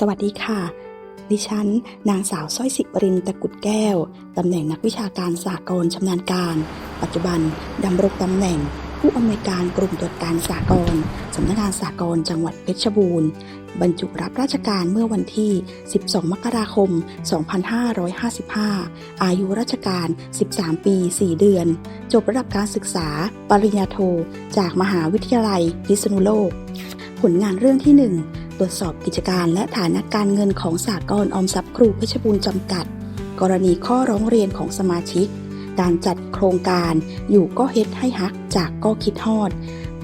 สวัสดีค่ะ ดิฉัน นางสาวสร้อยสิบรินตะกุดแก้ว ตำแหน่งนักวิชาการสากลชำนาญการ ปัจจุบันดำรงตำแหน่ง ผู้อำนวยการกลุ่มตรวจการสากลสำนักงานสากลจังหวัดเพชรบูรณ์ บรรจุรับราชการเมื่อวันที่ 12 มกราคม 2555 อายุราชการ 13 ปี 4 เดือน จบระดับการศึกษา ปริญญาโท จากมหาวิทยาลัยพิษณุโลก ผลงานเรื่องที่ 1 ตรวจสอบกิจการและฐานะการเงินของสากลออมทรัพย์ครูเพชรบูรณ์จำกัด กรณีข้อร้องเรียนของสมาชิก การจัดโครงการอยู่ก็เฮ็ดให้ฮักจากก็คิดฮอด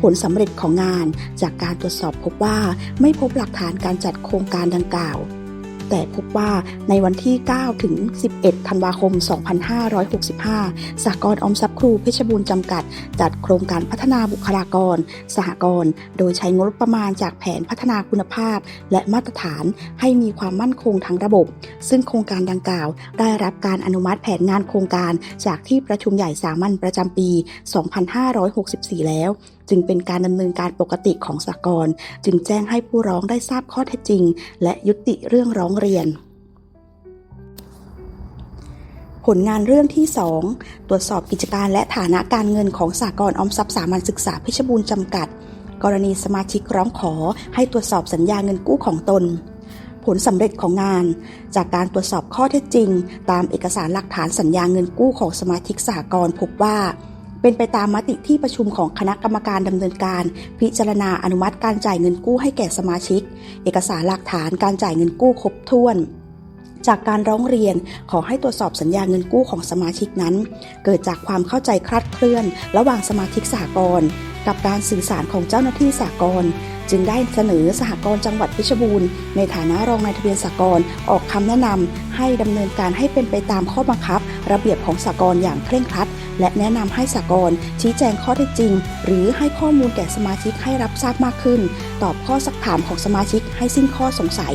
ผลสำเร็จของงานจากการตรวจสอบพบว่าไม่พบหลักฐานการจัดโครงการดังกล่าว แต่พบว่าในวันที่ 9 ถึง 11 ธันวาคม 2565 สหกรณ์ออมทรัพย์ครูเพชรบูรณ์จำกัด จัดโครงการพัฒนาบุคลากร สหกรณ์โดยใช้งบประมาณจากแผนพัฒนาคุณภาพ และมาตรฐานให้มีความมั่นคงทั้งระบบ ซึ่งโครงการดังกล่าว ได้รับการอนุมัติแผนงานโครงการจากที่ประชุมใหญ่สามัญประจำปี 2564 แล้วจึงเป็นการดำเนินการปกติของสากลจึงแจ้งให้ผู้ร้องได้ทราบข้อเท็จจริง และยุติเรื่องร้องเรียนผลงานเรื่องที่ 2 ตรวจสอบกิจการและฐานะการเงินของสากลออมทรัพย์สามัญศึกษาเพชรบูรณ์จำกัด กรณีสมาชิกร้องขอให้ตรวจสอบสัญญาเงินกู้ของตน ผลสำเร็จของงาน จากการตรวจสอบข้อเท็จจริง ตามเอกสารหลักฐานสัญญาเงินกู้ของสมาชิกสหกรณ์พบว่า เป็นไปตามมติที่ประชุมของคณะกรรมการดำเนินการ พิจารณาอนุมัติการจ่ายเงินกู้ให้แก่สมาชิก เอกสารหลักฐานการจ่ายเงินกู้ครบถ้วน จากการร้องเรียนขอให้ตรวจสอบสัญญาเงินกู้ของสมาชิกนั้น เกิดจากความเข้าใจคลาดเคลื่อน ระหว่างสมาชิกสากลกับการสื่อสารของเจ้าหน้าที่สากล จึงได้เสนอสหกรณ์จังหวัดเพชรบูรณ์ในฐานะรองนายทะเบียนสหกรณ์ออกคำแนะนำให้ดำเนินการให้เป็นไปตามข้อบังคับ ระเบียบของสหกรณ์อย่างเคร่งครัด และแนะนำให้สหกรณ์ชี้แจงข้อเท็จจริง หรือให้ข้อมูลแก่สมาชิกให้รับทราบมากขึ้น ตอบข้อสักถามของสมาชิกให้สิ้นข้อสงสัย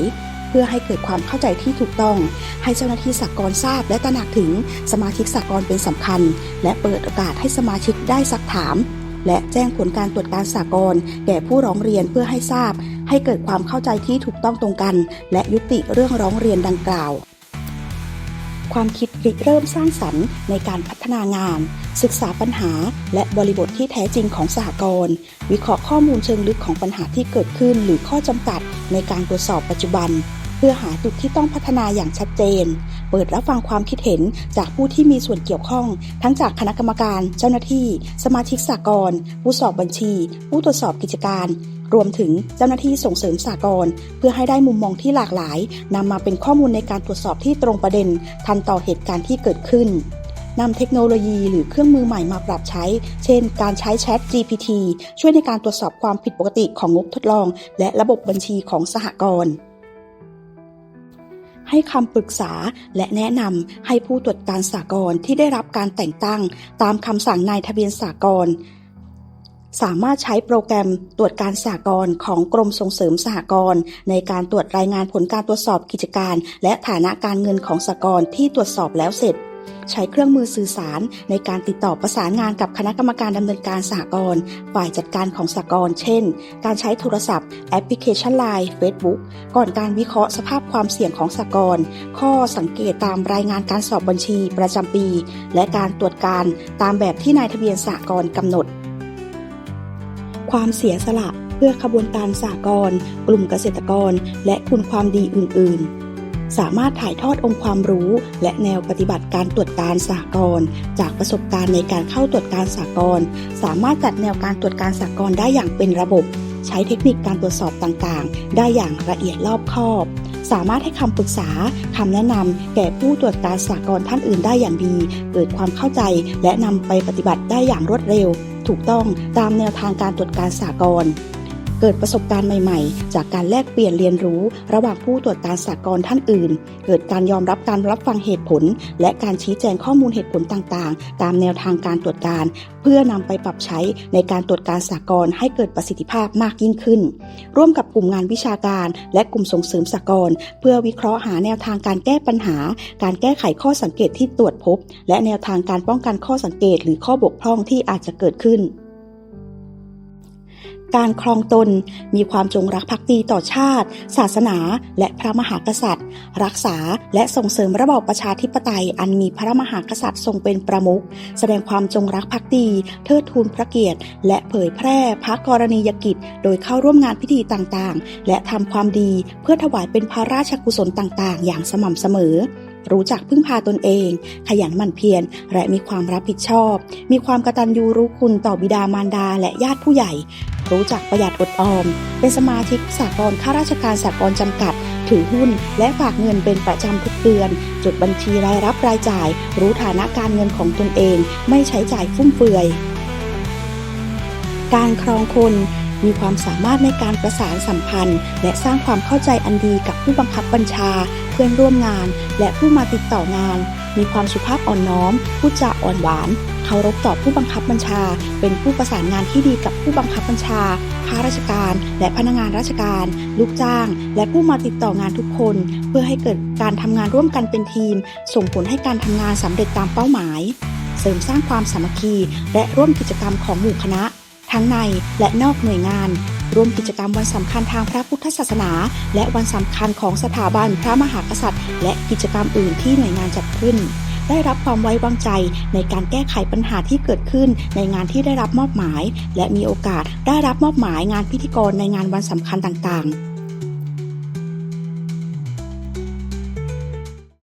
เพื่อให้เกิดความเข้าใจที่ถูกต้อง ให้เจ้าหน้าที่สากลทราบและตระหนักถึงสมาชิกสากลเป็นสำคัญ และเปิดโอกาสให้สมาชิกได้ซักถาม และแจ้งผลการตรวจการสากลแก่ผู้ร้องเรียนเพื่อให้ทราบ ให้เกิดความเข้าใจที่ถูกต้องตรงกัน และยุติเรื่องร้องเรียนดังกล่าวความคิดริเริ่มสร้างสรรค์ในการพัฒนางาน ศึกษาปัญหา และบริบทที่แท้จริงของสหกรณ์วิเคราะห์ข้อมูลเชิงลึกของปัญหาที่เกิดขึ้น หรือข้อจำกัดในการตรวจสอบปัจจุบัน เพื่อหาจุดที่ต้องพัฒนาอย่างชัดเจน เปิดรับฟังความคิดเห็นจากผู้ที่มีส่วนเกี่ยวข้อง ทั้งจากคณะกรรมการ เจ้าหน้าที่ สมาชิกสากลผู้สอบบัญชี ผู้ตรวจสอบกิจการ รวมถึงเจ้าหน้าที่ส่งเสริมสากลเพื่อให้ได้มุมมองที่หลากหลายนำมาเป็นข้อมูลในการตรวจสอบที่ตรงประเด็น ทันต่อเหตุการณ์ที่เกิดขึ้นนำเทคโนโลยีหรือเครื่องมือใหม่มาปรับใช้ เช่น การใช้แชท GPT ช่วยในการตรวจสอบความผิดปกติของงบทดลอง และระบบบัญชีของสหกรณ์ ให้คำปรึกษาและแนะนำให้ผู้ตรวจการสากลที่ได้รับการแต่งตั้ง ตามคำสั่งนายทะเบียนสากลสามารถใช้โปรแกรมตรวจการสากลของกรมส่งเสริมสหกรณ์ในการตรวจรายงานผลการตรวจสอบกิจการ และฐานะการเงินของสากลที่ตรวจสอบแล้วเสร็จ ใช้เครื่องมือสื่อสารในการติดต่อประสานงานกับคณะกรรมการดำเนินการสหกรณ์ฝ่ายจัดการของสหกรณ์เช่น การใช้โทรศัพท์ แอปพลิเคชัน Line Facebook ก่อนการวิเคราะห์สภาพความเสี่ยงของสหกรณ์ข้อสังเกตตามรายงานการสอบบัญชีประจำปี และการตรวจการตามแบบที่นายทะเบียนสหกรณ์กำหนด ความเสียสละเพื่อขบวนการสหกรณ์กลุ่มเกษตรกร และคุณความดีอื่น ๆ สามารถถ่ายทอดองค์ความรู้ และแนวปฏิบัติการตรวจการสหกรณ์จากประสบการณ์ในการเข้าตรวจการสหกรณ์สามารถจัดแนวการตรวจการสหกรณ์ได้อย่างเป็นระบบ ใช้เทคนิคการตรวจสอบต่างๆ ได้อย่างละเอียดรอบคอบ สามารถให้คำปรึกษาคำแนะนำแก่ผู้ตรวจการสหกรณ์ท่านอื่นได้อย่างดี เกิดความเข้าใจและนำไปปฏิบัติได้อย่างรวดเร็ว ถูกต้องตามแนวทางการตรวจการสหกรณ์ เกิดประสบการณ์ใหม่ๆ จากการแลกเปลี่ยนเรียนรู้ ระหว่างผู้ตรวจการสหกรณ์ท่านอื่น เกิดการยอมรับการรับฟังเหตุผล และการชี้แจงข้อมูลเหตุผลต่างๆ ตามแนวทางการตรวจการ เพื่อนำไปปรับใช้ในการตรวจการสหกรณ์ให้เกิดประสิทธิภาพมากยิ่งขึ้น ร่วมกับกลุ่มงานวิชาการ และกลุ่มส่งเสริมสหกรณ์เพื่อวิเคราะห์หาแนวทางการแก้ปัญหา การแก้ไขข้อสังเกตที่ตรวจพบ และแนวทางการป้องกันข้อสังเกต หรือข้อบกพร่องที่อาจจะเกิดขึ้น การครองตน มีความจงรักภักดีต่อชาติ ศาสนา และพระมหากษัตริย์ รักษาและส่งเสริมระบอบประชาธิปไตย อันมีพระมหากษัตริย์ทรงเป็นประมุข แสดงความจงรักภักดี เทิดทูนพระเกียรติ และเผยแพร่พระกรณียกิจ โดยเข้าร่วมงานพิธีต่างๆ และทำความดีเพื่อถวายเป็นพระราชกุศลต่างๆ อย่างสม่ำเสมอ รู้จักพึ่งพาตนเอง ขยันหมั่นเพียร และมีความรับผิดชอบ มีความกตัญญูรู้คุณต่อบิดามารดาและญาติผู้ใหญ่ รู้จักประหยัดอดออม เป็นสมาชิกสากลข้าราชการสากลจำกัด ถือหุ้น และฝากเงินเป็นประจำทุกเดือน จดบัญชีรายรับรายจ่าย รู้ฐานะการเงินของตนเอง ไม่ใช้จ่ายฟุ่มเฟือย การครองคน มีความสามารถในการประสานสัมพันธ์ และสร้างความเข้าใจอันดีกับผู้บังคับบัญชา เพื่อนร่วมงาน และผู้มาติดต่องาน มีความสุภาพอ่อนน้อมพูดจาอ่อนหวานเคารพต่อผู้บังคับบัญชา เป็นผู้ประสานงานที่ดีกับผู้บังคับบัญชา ข้าราชการ และพนักงานราชการ ลูกจ้าง และผู้มาติดต่องานทุกคน เพื่อให้เกิดการทำงานร่วมกันเป็นทีม ส่งผลให้การทำงานสำเร็จตามเป้าหมาย เสริมสร้างความสามัคคี และร่วมกิจกรรมของหมู่คณะ ทั้งในและนอกหน่วยงาน ร่วมกิจกรรมวันสำคัญทางพระพุทธศาสนา และวันสำคัญของสถาบันพระมหากษัตริย์ และกิจกรรมอื่นที่หน่วยงานจัดขึ้น ได้รับความไว้วางใจในการแก้ไขปัญหาที่เกิดขึ้นในงานที่ได้รับมอบหมาย และมีโอกาสได้รับมอบหมายงานพิธีกรในงานวันสำคัญต่างๆ